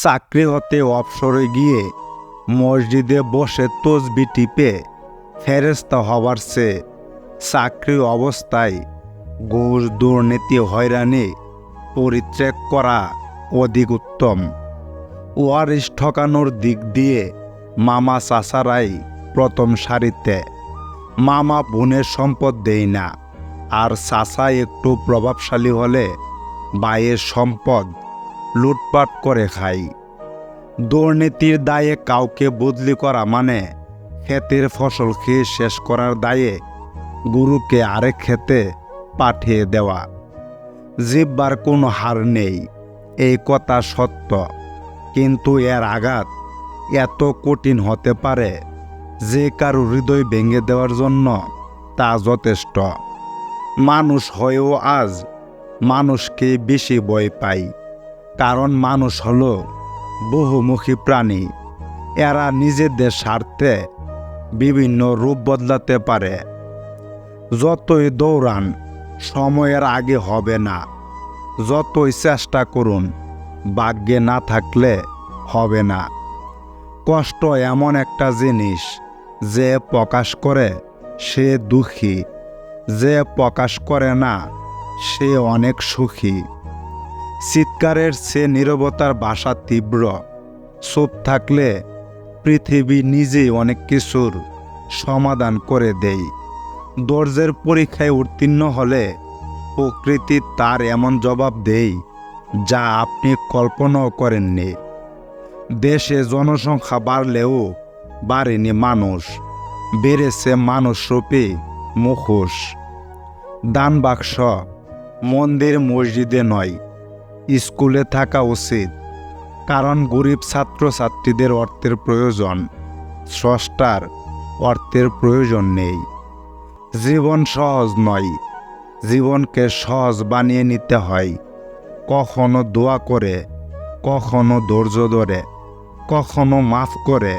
চাকরি হতে অবসরে গিয়ে মসজিদে বসে তসবি টিপে ফেরেস্তা হবার চেয়ে চাকরি অবস্থায় ঘুষ দুর্নীতি হয়রানি পরিত্যাগ করা অধিক উত্তম। ওয়ারিস ঠকানোর দিক দিয়ে মামা চাচারাই প্রথম সারিতে। মামা বোনের সম্পদ দেই না, আর চাচা একটু প্রভাবশালী হলে ভাইয়ের সম্পদ লুটপাট করে খাই। দুর্নীতির দায়ে কাউকে বদলি করা মানে ক্ষেতের ফসল খেয়ে শেষ করার দায়ে গুরুকে আরেক খেতে পাঠিয়ে দেওয়া। জিব্বার কোনো হার নেই, এই কথা সত্য। কিন্তু এর আঘাত এত কঠিন হতে পারে যে কারও হৃদয় ভেঙে দেওয়ার জন্য তা যথেষ্ট। মানুষ হয়েও আজ মানুষকে বেশি ভয় পাই কারণ মানুষ হলো বহুমুখী প্রাণী। এরা নিজেদের স্বার্থে বিভিন্ন রূপ বদলাতে পারে। যতই দৌড়ান, সময়ের আগে হবে না। যতই চেষ্টা করুন, ভাগ্যে না থাকলে হবে না। কষ্ট এমন একটা জিনিস যে প্রকাশ করে সে দুঃখী, যে প্রকাশ করে না, সে অনেক সুখী। চিৎকারের সে নীরবতার ভাষা তীব্র। চুপ থাকলে পৃথিবী নিজেই অনেক কিছুর সমাধান করে দেয়। দর্জের পরীক্ষায় উত্তীর্ণ হলে প্রকৃতি তার এমন জবাব দেয়, যা আপনি কল্পনাও করেননি। দেশে জনসংখ্যা বাড়লেও বাড়েনি মানুষ, বেড়েছে মানুষরূপী মুখোশ। দান বাক্স মন্দির মসজিদে নয় স্কুলে থাকা উচিত, কারণ গরিব ছাত্রছাত্রীদের অর্থের প্রয়োজন। স্রষ্টার, অর্থের প্রয়োজন নেই। জীবন সহজ নয়। জীবনকে সহজ বানিয়ে নিতে হয়। কখনো দোয়া করে, কখনো ধৈর্য ধরে, কখনো মাফ করে,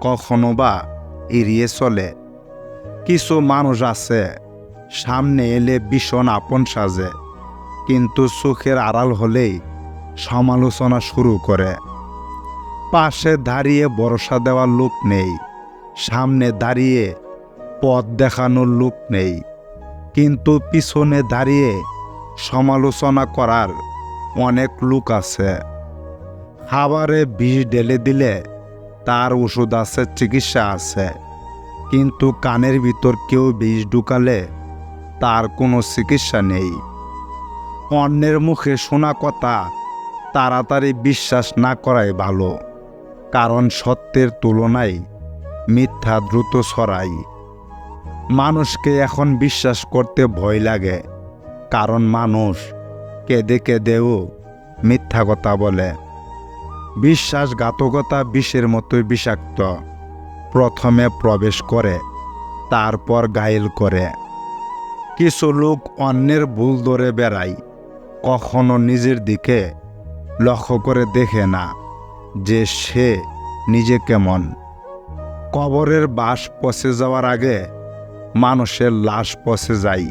কখনো বা এড়িয়ে চলে। কিছু মানুষ আছে, সামনে এলে ভীষণ আপন সাজে। কিন্তু সুখের আড়াল হলেই সমালোচনা শুরু করে। পাশে দাঁড়িয়ে ভরসা দেওয়ার লোক নেই, সামনে দাঁড়িয়ে পথ দেখানোর লোক নেই, কিন্তু পিছনে দাঁড়িয়ে সমালোচনা করার অনেক লোক আছে। খাবারে বিষ ঢেলে দিলে তার ওষুধ আছে, চিকিৎসা আছে, কিন্তু কানের ভিতর কেউ বিষ ঢুকালে তার কোনো চিকিৎসা নেই। অন্যের মুখে শোনা কথা, তাড়াতাড়ি বিশ্বাস না করাই ভালো। কারণ সত্যের তুলনায় মিথ্যা দ্রুত ছড়ায় মানুষকে এখন বিশ্বাস করতে ভয় লাগে, কারণ মানুষ কেঁদে কেঁদেও মিথ্যা কথা বলে। বিশ্বাসঘাতকতা বিষের মতোই বিষাক্ত। প্রথমে প্রবেশ করে, তারপর গায়েল করে। কিছু লোক অন্যের ভুল ধরে বেড়ায়। কখনো নিজের দিকে লক্ষ্য করে দেখে না যে সে নিজে কেমন। কবরের বাস পচে যাওয়ার আগে মানুষের লাশ পচে যায়,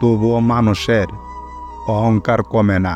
তবুও মানুষের অহংকার কমে না।